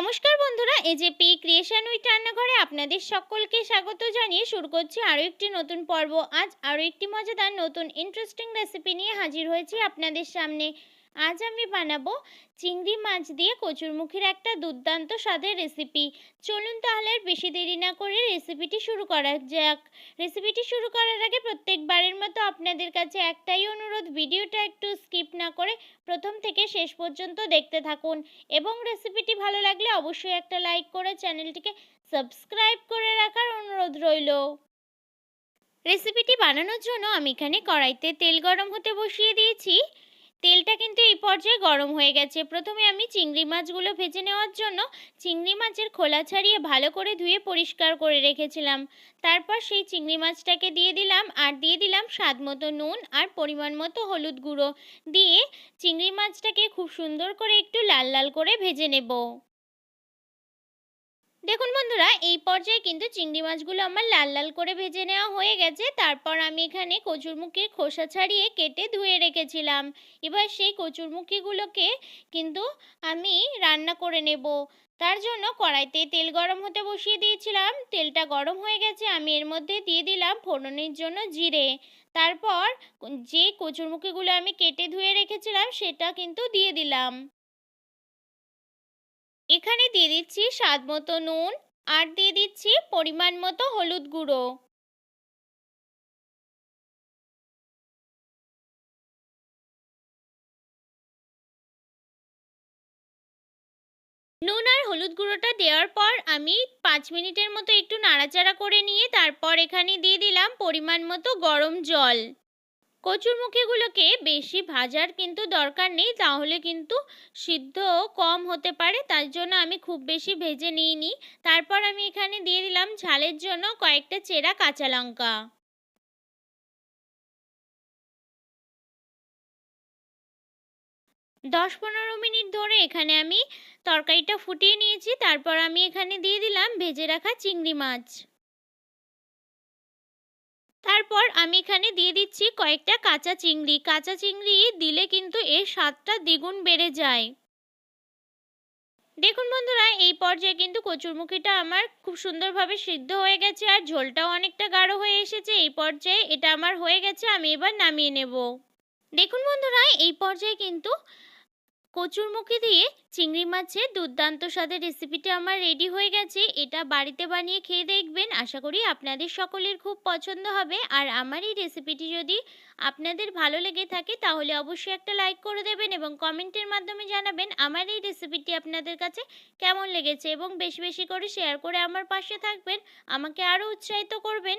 নমস্কার বন্ধুরা AJP creation with রান্নাঘরে আপনাদের সকলকে স্বাগত জানিয়ে শুরু করছি আরও একটি নতুন পর্ব। আজ আরও একটি মজাদার, নতুন ইন্টারেস্টিং রেসিপি নিয়ে হাজির হয়েছি আপনাদের সামনে। আজ আমি বানাবো চিংড়ি মাছ দিয়ে কচুরমুখির একটা দুর্দান্ত স্বাদের রেসিপি চলুন তাহলে বেশি দেরি না করে রেসিপিটি শুরু করা যাক। রেসিপিটি শুরু করার আগে প্রত্যেকবারের মতো আপনাদের কাছে একটাই অনুরোধ, ভিডিওটা একটু স্কিপ না করে প্রথম থেকে শেষ পর্যন্ত দেখতে থাকুন এবং রেসিপিটি ভালো লাগলে অবশ্যই একটা লাইক করে চ্যানেলটিকে সাবস্ক্রাইব করে রাখার অনুরোধ রইল। রেসিপিটি বানানোর জন্য আমি এখানে কড়াইতে তেল গরম হতে বসিয়ে দিয়েছি। তেলটা কিন্তু এই পর্যায়ে গরম হয়ে গেছে। প্রথমে আমি চিংড়ি মাছগুলো ভেজে নেওয়ার জন্য চিংড়ি মাছের খোলা ছাড়িয়ে ভালো করে ধুয়ে পরিষ্কার করে রেখেছিলাম। তারপর সেই চিংড়ি মাছটাকে দিয়ে দিলাম আর দিয়ে দিলাম স্বাদ মতো নুন আর পরিমাণ মতো হলুদ গুঁড়ো। দিয়ে চিংড়ি মাছটাকে খুব সুন্দর করে একটু লাল লাল করে ভেজে নেব। দেখুন বন্ধুরা, এই পর্যায়ে কিন্তু চিংড়ি মাছগুলো আমার লাল লাল করে ভেজে নেওয়া হয়ে গেছে। তারপর আমি এখানে কচুরমুখির খোসা ছাড়িয়ে কেটে ধুয়ে রেখেছিলাম। এবার সেই কচুরমুখিগুলোকে কিন্তু আমি রান্না করে নেব। তার জন্য কড়াইতে তেল গরম হতে বসিয়ে দিয়েছিলাম। তেলটা গরম হয়ে গেছে, আমি এর মধ্যে দিয়ে দিলাম ফোড়নের জন্য জিরে। তারপর যে কচুরমুখিগুলো আমি কেটে ধুয়ে রেখেছিলাম, সেটা কিন্তু দিয়ে দিলাম। এখানে দিয়ে দিচ্ছি স্বাদ মতো নুন আর দিয়ে দিচ্ছি পরিমাণ মতো হলুদ গুঁড়ো। নুন আর হলুদ গুঁড়োটা দেওয়ার পর আমি পাঁচ মিনিটের মতো একটু নাড়াচাড়া করে নিয়ে তারপর এখানে দিয়ে দিলাম পরিমাণ মতো গরম জল। কচুরমুখিগুলোকে বেশি ভাজার কিন্তু দরকার নেই, তাহলে কিন্তু সিদ্ধ কম হতে পারে, তার জন্য আমি খুব বেশি ভেজে নিইনি। তারপর আমি এখানে দিয়ে দিলাম ঝালের জন্য কয়েকটা চেরা কাঁচা লঙ্কা। দশ পনেরো মিনিট ধরে এখানে আমি তরকারিটা ফুটিয়ে নিয়েছি, তারপর আমি এখানে দিয়ে দিলাম ভেজে রাখা চিংড়ি মাছ। তারপর আমি এখানে দিয়ে দিচ্ছি কয়েকটা কাঁচা চিংড়ি। কাঁচা চিংড়ি দিলে কিন্তু এর স্বাদটা দ্বিগুণ বেড়ে যায়। দেখুন বন্ধুরা, এই পর্যায়ে কিন্তু কচুরমুখিটা আমার খুব সুন্দরভাবে সিদ্ধ হয়ে গেছে আর ঝোলটাও অনেকটা গাঢ় হয়ে এসেছে। এই পর্যায়ে এটা আমার হয়ে গেছে, আমি এবার নামিয়ে নেব। দেখুন বন্ধুরা, এই পর্যায়ে কিন্তু কচুরমুখি দিয়ে চিংড়ি মাছের দুর্দান্ত স্বাদের রেসিপিটা আমার রেডি হয়ে গেছে। এটা বাড়িতে বানিয়ে খেয়ে দেখবেন। আশা করি আপনাদের সকলের খুব পছন্দ হবে। আর আমার এই রেসিপিটি যদি আপনাদের ভালো লেগে থাকে, তাহলে অবশ্যই একটা লাইক করে দেবেন এবং কমেন্টের মাধ্যমে জানাবেন আমার এই রেসিপিটি আপনাদের কাছে কেমন লেগেছে এবং বেশি বেশি করে শেয়ার করে আমার পাশে থাকবেন। আমাকে আরও উৎসাহিত করবেন।